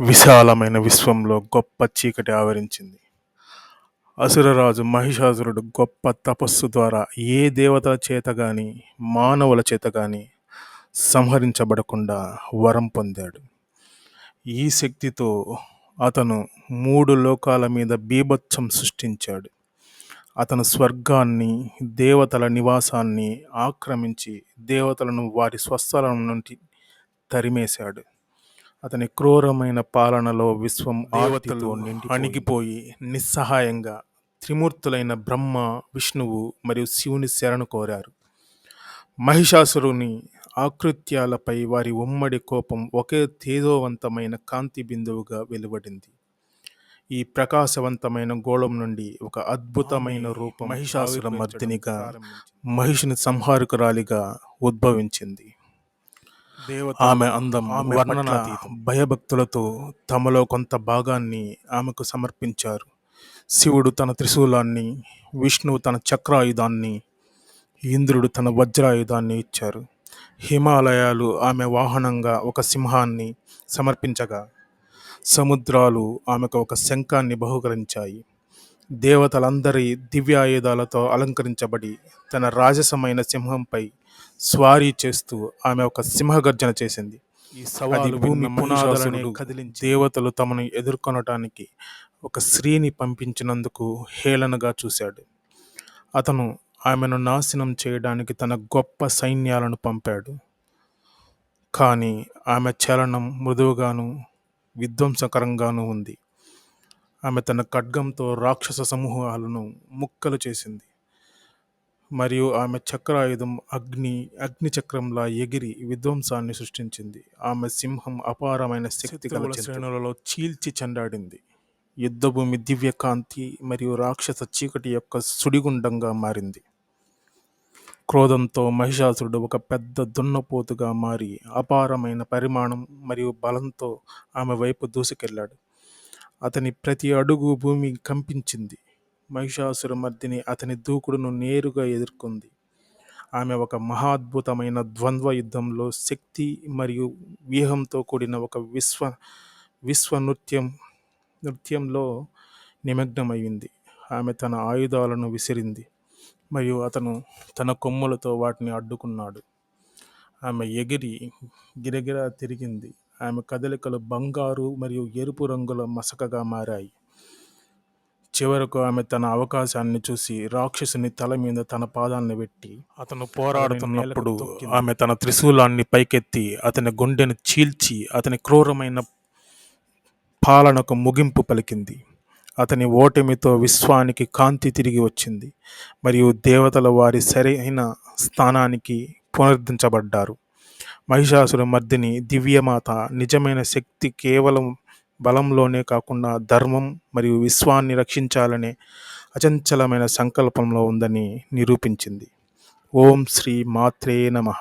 విశాలమైన విశ్వంలో గొప్ప చీకటి ఆవరించింది. అసురరాజు మహిషాసురుడు గొప్ప తపస్సు ద్వారా ఏ దేవతల చేత కానీ మానవుల చేత కానీ సంహరించబడకుండా వరం పొందాడు. ఈ శక్తితో అతను మూడు లోకాల మీద బీభత్సం సృష్టించాడు. అతను స్వర్గాన్ని దేవతల నివాసాన్ని ఆక్రమించి దేవతలను వారి స్వస్థలం నుండి తరిమేశాడు. అతని క్రూరమైన పాలనలో విశ్వం దేవతలు అణిగిపోయి నిస్సహాయంగా త్రిమూర్తులైన బ్రహ్మ విష్ణువు మరియు శివుని శరణు కోరారు. మహిషాసురుని ఆకృత్యాలపై వారి ఉమ్మడి కోపం ఒకే తేజోవంతమైన కాంతి బిందువుగా వెలువడింది. ఈ ప్రకాశవంతమైన గోళం నుండి ఒక అద్భుతమైన రూపం మహిషాసుర మర్దినిగా మహిషుని సంహారకురాలిగా ఉద్భవించింది. ఆమె అందం వర్ణనాతీతం. భయభక్తులతో తమలో కొంత భాగాన్ని ఆమెకు సమర్పించారు. శివుడు తన త్రిశూలాన్ని విష్ణువు తన చక్రాయుధాన్ని ఇంద్రుడు తన వజ్రాయుధాన్ని ఇచ్చారు. హిమాలయాలు ఆమె వాహనంగా ఒక సింహాన్ని సమర్పించగా సముద్రాలు ఆమెకు ఒక శంఖాన్ని బహుకరించాయి. దేవతలందరి దివ్యాయుధాలతో అలంకరించబడి తన రాజసమైన సింహంపై స్వారీ చేస్తూ ఆమె ఒక సింహగర్జన చేసింది. ఈ సవాలు భూమి పునాదులను కదిలించి దేవతలు తమను ఎదుర్కొనటానికి ఒక స్త్రీని పంపించినందుకు హేళనగా చూశాడు. అతను ఆమెను నాశనం చేయడానికి తన గొప్ప సైన్యాలను పంపాడు. కానీ ఆమె చలనం మృదువుగాను విధ్వంసకరంగానూ ఉంది. ఆమె తన ఖడ్గంతో రాక్షస సమూహాలను ముక్కలు చేసింది. మరియు ఆమె చక్రాయుధం అగ్ని అగ్ని చక్రంలా ఎగిరి విధ్వంసాన్ని సృష్టించింది. ఆమె సింహం అపారమైన శక్తి గల శ్రేణులలో చీల్చి చెండాడింది. యుద్ధభూమి దివ్యకాంతి మరియు రాక్షస చీకటి యొక్క సుడిగుండంగా మారింది. క్రోధంతో మహిషాసురుడు ఒక పెద్ద దున్నపోతుగా మారి అపారమైన పరిమాణం మరియు బలంతో ఆమె వైపు దూసుకెళ్ళాడు అతని ప్రతి అడుగు భూమి కంపించింది. మహిషాసుర మర్దిని అతని దూకుడును నేరుగా ఎదుర్కొంది. ఆమె ఒక మహాద్భుతమైన ద్వంద్వ యుద్ధంలో శక్తి మరియు వ్యూహంతో కూడిన ఒక విశ్వ విశ్వ నృత్యం నృత్యంలో నిమగ్నమైంది. ఆమె తన ఆయుధాలను విసిరింది మరియు అతను తన కొమ్ములతో వాటిని అడ్డుకున్నాడు. ఆమె ఎగిరి గిరగిరా తిరిగింది. ఆమె కదలికలు బంగారు మరియు ఎరుపు రంగుల మసకగా మారాయి. చివరకు ఆమె తన అవకాశాన్ని చూసి రాక్షసుని తల మీద తన పాదాన్ని పెట్టి అతను పోరాడుతున్నప్పుడు ఆమె తన త్రిశూలాన్ని పైకెత్తి అతని గుండెను చీల్చి అతని క్రూరమైన పాలనకు ముగింపు పలికింది. అతని ఓటమితో విశ్వానికి కాంతి తిరిగి వచ్చింది. మరియు దేవతల వారి సరైన స్థానానికి పునరుద్ధరించబడ్డారు. మహిషాసుర మర్దిని దివ్యమాత నిజమైన శక్తి కేవలం బలంలోనే కాకుండా ధర్మం మరియు విశ్వాన్ని రక్షించాలనే అచంచలమైన సంకల్పంలో ఉందని నిరూపించింది. ఓం శ్రీ మాత్రే నమ.